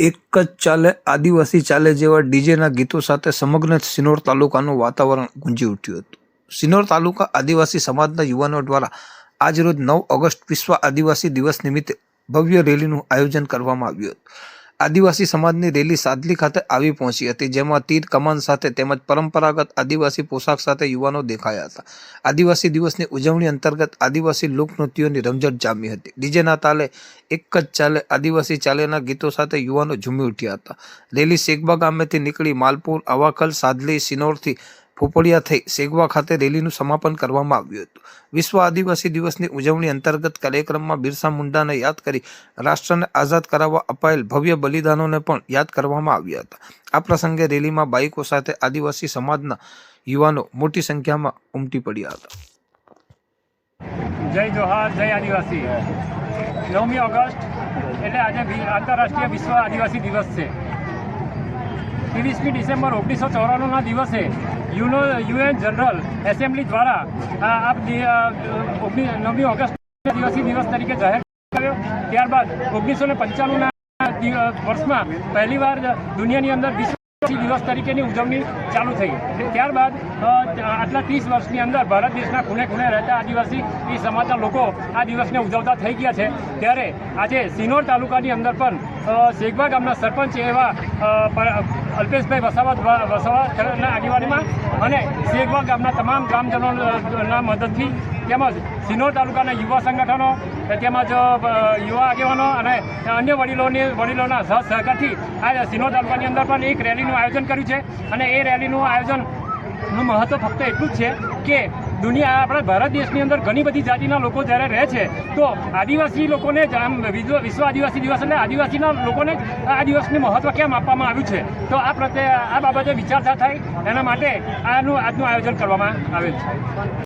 એક જ ચાલે, આદિવાસી ચાલે જેવા ડીજેના ગીતો સાથે સમગ્ર સિનોર તાલુકાનું વાતાવરણ ગુંજી ઉઠ્યું હતું. સિનોર તાલુકા આદિવાસી સમાજના યુવાનો દ્વારા આજરોજ નવ ઓગસ્ટ વિશ્વ આદિવાસી દિવસ નિમિત્તે ભવ્ય રેલીનું આયોજન કરવામાં આવ્યું હતું. આદિવાસી સમાજની રેલી સાદલી ખાતે આવી પહોંચી હતી, જેમાં તીર કમાન સાથે તેમજ પરંપરાગત આદિવાસી પોશાક સાથે યુવાનો દેખાયા હતા. આદિવાસી દિવસની ઉજવણી અંતર્ગત આદિવાસી લોકનૃત્યોની રમઝટ જામી હતી. ડીજેના તાલે એક જ ચાલે આદિવાસી ચાલેના ગીતો સાથે યુવાનો ઝૂમી ઉઠ્યા હતા. રેલી શેખબા ગામેથી નીકળી માલપુર અવાખલ સાદલી, સિનોરથી ફોપડિયા થઈ સેગવા ખાતે રેલીનું સમાપન કરવામાં આવ્યું હતું. વિશ્વ આદિવાસી દિવસની ઉજવણી અંતર્ગત કાર્યક્રમમાં બિરસા મુંડાને યાદ કરી રાષ્ટ્રને આઝાદ કરાવવા અપાયેલ ભવ્ય બલિદાનોને પણ યાદ કરવામાં આવ્યા હતા. આ પ્રસંગે રેલીમાં બાઇકો સાથે આદિવાસી સમાજના યુવાનો મોટી સંખ્યામાં ઉમટી પડ્યા હતા. જય જોહાર, જય આદિવાસી. નવમી ઓગસ્ટ, એટલે આજે આંતરરાષ્ટ્રીય વિશ્વ આદિવાસી દિવસ છે. ત્રેવીસમી ડિસેમ્બર ઓગણીસો ચોરાણુંના દિવસે યુનો યુએન જનરલ એસેમ્બલી દ્વારા આ નવમી ઓગસ્ટ દિવસી દિવસ તરીકે જાહેર કર્યો. ત્યારબાદ ઓગણીસો ને પંચાણુંના વર્ષમાં પહેલીવાર દુનિયાની અંદર વિશ્વ દિવસ તરીકેની ઉજવણી ચાલુ થઈ. ત્યારબાદ આટલા ત્રીસ વર્ષની અંદર ભારત દેશના ખૂણે ખૂણે રહેતા આદિવાસી, એ સમાજના લોકો આ દિવસને ઉજવતા થઈ ગયા છે. ત્યારે આજે સિનોર તાલુકાની અંદર પણ શેખવા ગામના સરપંચ એવા અલ્પેશભાઈ વસાવા વસાવાના આગેવાનીમાં અને શેખવા ગામના તમામ ગ્રામજનોના મદદથી તેમજ સિનોર તાલુકાના યુવા સંગઠનો તેમજ જ યુવા આગેવાનો અને અન્ય વડીલોની, વડીલોના સહ સહકારથી આ સિનોર તાલુકાની અંદર પણ એક રેલીનું આયોજન કર્યું છે અને એ રેલીનું આયોજનનું મહત્ત્વ ફક્ત એટલું જ છે કે દુનિયા, આપણા ભારત દેશની અંદર ઘણી બધી જાતિના લોકો જ્યારે રહે છે, તો આદિવાસી લોકોને જ આમ વિશ્વ આદિવાસી દિવસ એટલે આદિવાસીના લોકોને આ દિવસને મહત્ત્વ કેમ આપવામાં આવ્યું છે? તો આ પ્રત્યે, આ બાબતે વિચારતા થાય, એના માટે આનું, આજનું આયોજન કરવામાં આવેલ છે.